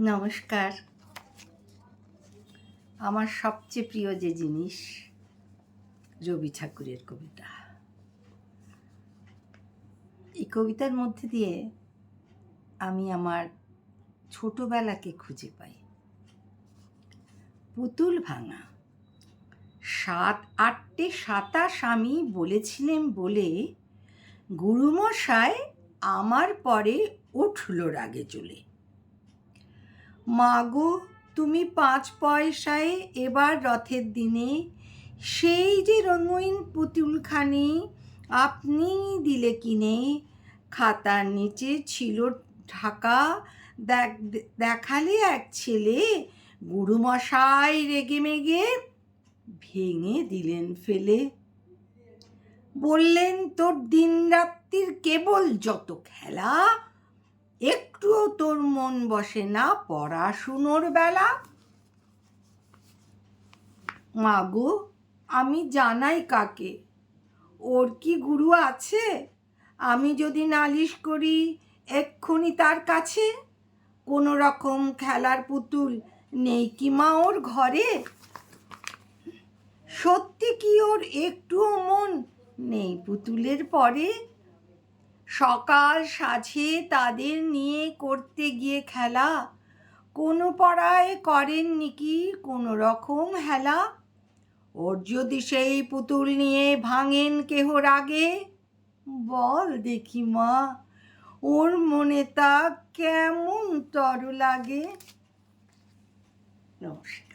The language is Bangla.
নমস্কার। আমার সবচেয়ে প্রিয় যে জিনিস, রবি ঠাকুরের কবিতা। এই কবিতার মধ্যে দিয়ে আমি আমার ছোটবেলাকে খুঁজে পাই। পুতুল ভাঙা। সাত, আটটে সাতাশ আমি বলেছিলেন বলে গুরুমশায় আমার পরে উঠল রাগে চলে। মাগো তুমি পাঁচ পয়সায় এবার রথের দিনে সেই যে রঙিন পুতুলখানি আপনি দিলে কিনে, খাতার নিচে ছিল ঢাকা, দেখ, দেখালে এক ছেলে গুরুমশাই রেগে মেগে ভেঙে দিলেন ফেলে। বললেন, তোর দিন রাত্রির কেবল যত খেলা একটুও তোর মন বসে না পড়াশুনোর বেলা? মাগো আমি জানাই কাকে? ওর কি গুরু আছে? আমি যদি নালিশ করি এক্ষুনি তার কাছে? কোনো রকম খেলার পুতুল নেই কি মা ওর ঘরে? সত্যি কি ওর একটুও মন নেই পুতুলের পরে? সকাল সাঝে তাদের নিয়ে করতে গিয়ে খেলা। কোনো পড়ায় করেননি কি কোনো রকম হেলা? ওর যদি সেই পুতুল নিয়ে ভাঙেন কেহ রাগে? বল দেখি মা, ওর মনে তা কেমন তর লাগে? নমস্কার।